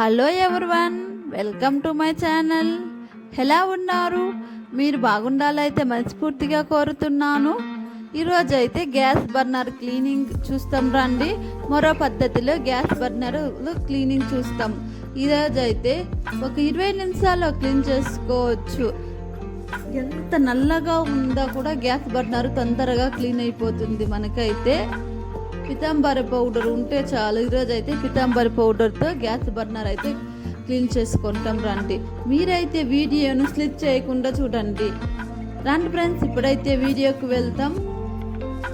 Hello everyone welcome to my channel. ఎలా ఉన్నారు? మీరు బాగుండాలైతే మనస్ఫూర్తిగా కోరుతున్నాను. ఈరోజు అయితే గ్యాస్ బర్నర్ క్లీనింగ్ చూస్తాం రండి. మరో పద్ధతిలో గ్యాస్ బర్నర్ క్లీనింగ్ చూస్తాం. ఈరోజు అయితే ఒక ఇరవై నిమిషాల్లో క్లీన్ చేసుకోవచ్చు. ఎంత నల్లగా ఉందా కూడా గ్యాస్ బర్నర్ తొందరగా క్లీన్ అయిపోతుంది మనకైతే. పితాంబరి పౌడర్ ఉంటే చాలు. ఈరోజు అయితే పితాంబరి పౌడర్తో గ్యాస్ బర్నర్ అయితే క్లీన్ చేసుకుంటాం రండి. మీరైతే వీడియోను స్లిప్ చేయకుండా చూడండి. రండి ఫ్రెండ్స్ ఇప్పుడైతే వీడియోకి వెళ్తాం.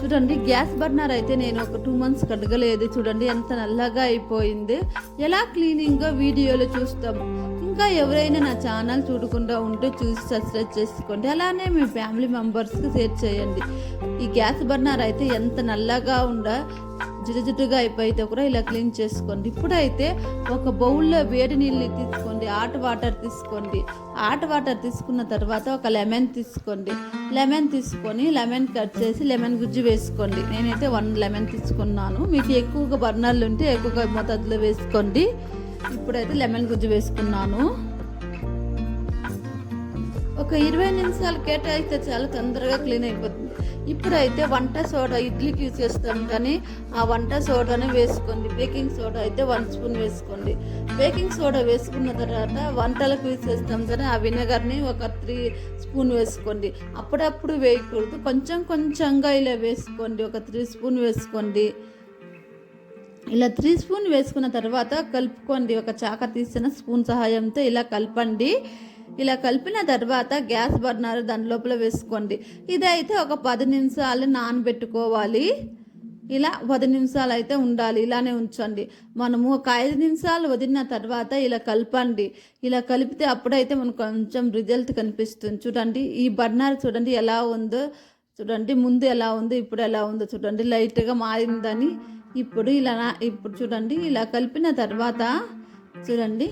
చూడండి గ్యాస్ బర్నర్ అయితే నేను ఒక టూ మంత్స్ కడగలేదు. చూడండి ఎంత నల్లగా అయిపోయింది. ఎలా క్లీనింగ్గా వీడియోలో చూస్తాం. ఇంకా ఎవరైనా నా ఛానల్ చూడకుండా ఉంటే చూసి సబ్స్క్రైబ్ చేసుకోండి. అలానే మీ ఫ్యామిలీ మెంబర్స్కి షేర్ చేయండి. ఈ గ్యాస్ బర్నర్ అయితే ఎంత నల్లగా ఉండ జిడ్డుగా అయిపోయితే కూడా ఇలా క్లీన్ చేసుకోండి. ఇప్పుడైతే ఒక బౌల్లో వేడి నీళ్ళు తీసుకోండి హాట్ వాటర్ తీసుకోండి. హాట్ వాటర్ తీసుకున్న తర్వాత ఒక లెమన్ తీసుకోండి. లెమన్ తీసుకొని లెమన్ కట్ చేసి లెమన్ గుజ్జు వేసుకోండి. నేనైతే వన్ లెమన్ తీసుకున్నాను. మీకు ఎక్కువగా బర్నర్లు ఉంటే ఎక్కువగా మోతాదులో వేసుకోండి. ఇప్పుడైతే లెమన్ గుజ్జు వేసుకున్నాను. ఒక ఇరవై నిమిషాలు కేటాయిస్తే చాలా తొందరగా క్లీన్ అయిపోతుంది. ఇప్పుడైతే వంట సోడా ఇడ్లీకి యూజ్ చేస్తాం కానీ ఆ వంట సోడానే వేసుకోండి. బేకింగ్ సోడా అయితే వన్ స్పూన్ వేసుకోండి. బేకింగ్ సోడా వేసుకున్న తర్వాత వంటలకు యూజ్ చేస్తాం కానీ ఆ వినగర్ని ఒక త్రీ స్పూన్ వేసుకోండి. అప్పుడప్పుడు వేయకూడదు. కొంచెం కొంచెంగా ఇలా వేసుకోండి. ఒక త్రీ స్పూన్ వేసుకోండి. ఇలా త్రీ స్పూన్ వేసుకున్న తర్వాత కలుపుకోండి. ఒక చాక తీసిన స్పూన్ సహాయంతో ఇలా కలపండి. ఇలా కలిపిన తర్వాత గ్యాస్ బర్నర్ దాని లోపల వేసుకోండి. ఇదైతే ఒక పది నిమిషాలు నానబెట్టుకోవాలి. ఇలా పది నిమిషాలు అయితే ఉండాలి. ఇలానే ఉంచండి. మనము ఒక ఐదు నిమిషాలు వదిలిన తర్వాత ఇలా కలపండి. ఇలా కలిపితే అప్పుడైతే మనకు కొంచెం రిజల్ట్ కనిపిస్తుంది. చూడండి ఈ బర్నర్ చూడండి ఎలా ఉందో. చూడండి ముందు ఎలా ఉందో ఇప్పుడు ఎలా ఉందో చూడండి. లైట్గా మారిందని ఇప్పుడు ఇలా ఇప్పుడు చూడండి ఇలా కలిపిన తర్వాత చూడండి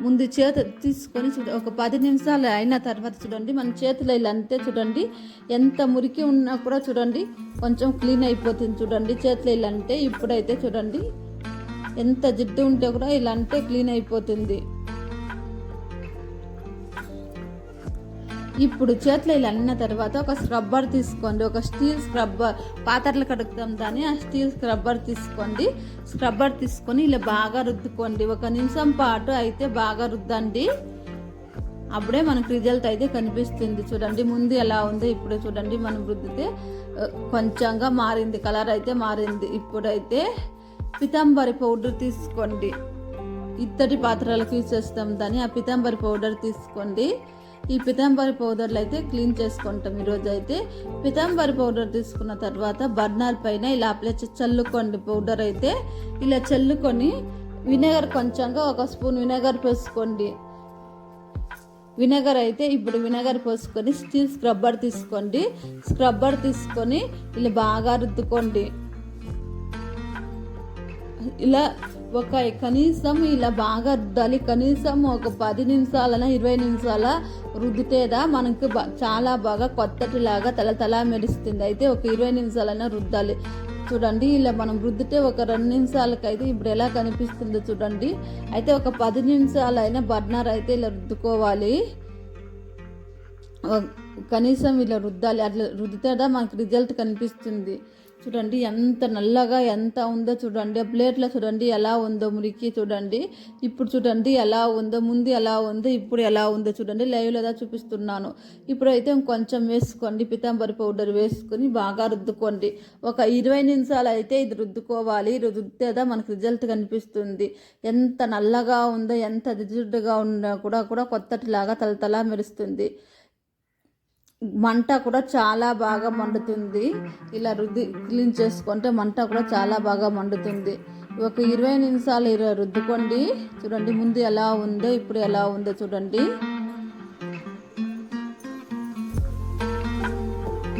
ముందు చేత తీసుకొని చూడ ఒక పది నిమిషాలు అయిన తర్వాత చూడండి మన చేతిలో ఇలా అంతే చూడండి ఎంత మురికి ఉన్నా కూడా చూడండి కొంచెం క్లీన్ అయిపోతుంది చూడండి చేతిలో ఇలా అంటే ఇప్పుడైతే చూడండి ఎంత జిడ్డు ఉంటే కూడా ఇలా అంటే క్లీన్ అయిపోతుంది. ఇప్పుడు చేతిలో ఇలా అన్న తర్వాత ఒక స్క్రబ్బర్ తీసుకోండి. ఒక స్టీల్ స్క్రబ్బర్ పాత్రలు కడుగుతాం దాన్ని ఆ స్టీల్ స్క్రబ్బర్ తీసుకోండి. స్క్రబ్బర్ తీసుకొని ఇలా బాగా రుద్దుకోండి. ఒక నిమిషం పాటు అయితే బాగా రుద్దండి. అప్పుడే మనకు రిజల్ట్ అయితే కనిపిస్తుంది. చూడండి ముందు ఎలా ఉందో ఇప్పుడు చూడండి. మనం రుద్దితే కొంచెంగా మారింది. కలర్ అయితే మారింది. ఇప్పుడైతే పితాంబరి పౌడర్ తీసుకోండి. ఇత్తడి పాత్రలకు యూజ్ చేస్తాం దాన్ని. ఆ పితాంబరి పౌడర్ తీసుకోండి. ఈ పితాంబరి పౌడర్లు అయితే క్లీన్ చేసుకుంటాం. ఈరోజు అయితే పితాంబరి పౌడర్ తీసుకున్న తర్వాత బర్నర్ పైన ఇలా అప్లై చల్లుకోండి పౌడర్ అయితే. ఇలా చల్లుకొని విnegar కొంచెంగా ఒక స్పూన్ విnegar పోసుకోండి. విnegar అయితే ఇప్పుడు విnegar పోసుకొని స్టీల్ స్క్రబ్బర్ తీసుకోండి. స్క్రబ్బర్ తీసుకొని ఇలా బాగా రుద్దుకోండి. ఇలా ఒక కనీసం ఇలా బాగా రుద్దాలి. కనీసం ఒక పది నిమిషాలన ఇరవై నిమిషాల రుద్దితేదా మనకు చాలా బాగా కొత్తటిలాగా తల తల మెరుస్తుంది. అయితే ఒక ఇరవై నిమిషాలైనా రుద్దాలి. చూడండి ఇలా మనం రుద్దితే ఒక రెండు నిమిషాలకైతే ఇప్పుడు ఎలా కనిపిస్తుందో చూడండి. అయితే ఒక పది నిమిషాలైనా బర్నర్ అయితే ఇలా రుద్దుకోవాలి. కనీసం ఇలా రుద్దాలి. అట్లా రుద్దితేదా మనకు రిజల్ట్ కనిపిస్తుంది. చూడండి ఎంత నల్లగా ఎంత ఉందో చూడండి ఆ ప్లేట్లో చూడండి ఎలా ఉందో మురికి చూడండి. ఇప్పుడు చూడండి ఎలా ఉందో ముందు ఎలా ఉందో ఇప్పుడు ఎలా ఉందో చూడండి. లైవ్లో ఏదో చూపిస్తున్నాను. ఇప్పుడైతే కొంచెం వేసుకోండి పితాంబరి పౌడర్ వేసుకొని బాగా రుద్దుకోండి. ఒక ఇరవై నిమిషాలు అయితే ఇది రుద్దుకోవాలి. రుద్దితేదా మనకు రిజల్ట్ కనిపిస్తుంది. ఎంత నల్లగా ఉందో ఎంత జిడ్డుగా ఉన్నా కూడా కూడా కొత్తటిలాగా తలతలా మెరుస్తుంది. మంట కూడా చాలా బాగా మండుతుంది. ఇలా రుద్ది క్లీన్ చేసుకుంటే మంట కూడా చాలా బాగా మండుతుంది. ఒక ఇరవై నిమిషాలు ఇరవై రుద్దుకోండి. చూడండి ముందు ఎలా ఉందో ఇప్పుడు ఎలా ఉందో చూడండి.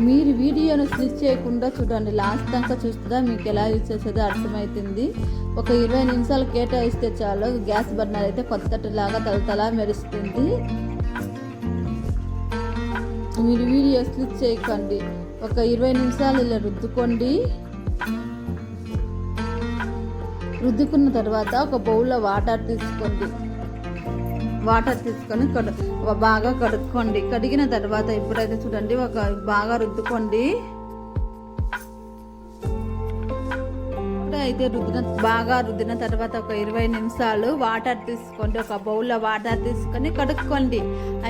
మీరు వీడియోను స్లిప్ చేయకుండా చూడండి. లాస్ట్ దాకా చూస్తుందా? మీకు ఎలా యూజ్ చేసేదో అర్థమవుతుంది. ఒక ఇరవై నిమిషాలు కేటాయిస్తే చాలు. గ్యాస్ బర్నర్ అయితే కొత్తటిలాగా తలతలా మెరుస్తుంది. మీరు వీడియో స్లిప్ చేయకండి. ఒక ఇరవై నిమిషాలు ఇలా రుద్దుకోండి. రుద్దుకున్న తర్వాత ఒక బౌల్లో వాటర్ తీసుకోండి. వాటర్ తీసుకొని కడు బాగా కడుక్కోండి. కడిగిన తర్వాత ఇప్పుడైతే చూడండి ఒక బాగా రుద్దుకోండి. అయితే రుద్దిన బాగా రుద్దిన తర్వాత ఒక ఇరవై నిమిషాలు వాటర్ తీసుకోండి. ఒక బౌల్లో వాటర్ తీసుకొని కడుక్కోండి.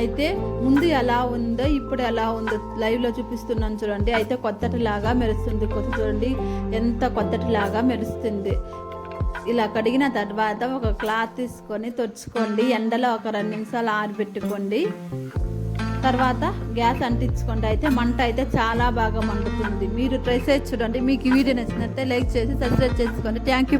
అయితే ముందు ఎలా ఉందో ఇప్పుడు ఎలా ఉందో లైవ్లో చూపిస్తున్నాను చూడండి. అయితే కొత్తటిలాగా మెరుస్తుంది. కొత్త చూడండి. ఎంత కొత్తటిలాగా మెరుస్తుంది. ఇలా కడిగిన తర్వాత ఒక క్లాత్ తీసుకొని తుడుచుకోండి. ఎండలో ఒక రెండు నిమిషాలు ఆరిపెట్టుకోండి తర్వాత గ్యాస్ అంటించుకుంటే అయితే మంట అయితే చాలా బాగా మండుతుంది. మీరు ట్రై చేసి చూడండి. మీకు ఈ వీడియో నచ్చినట్టే లైక్ చేసి సబ్స్క్రైబ్ చేసుకోండి. Thank you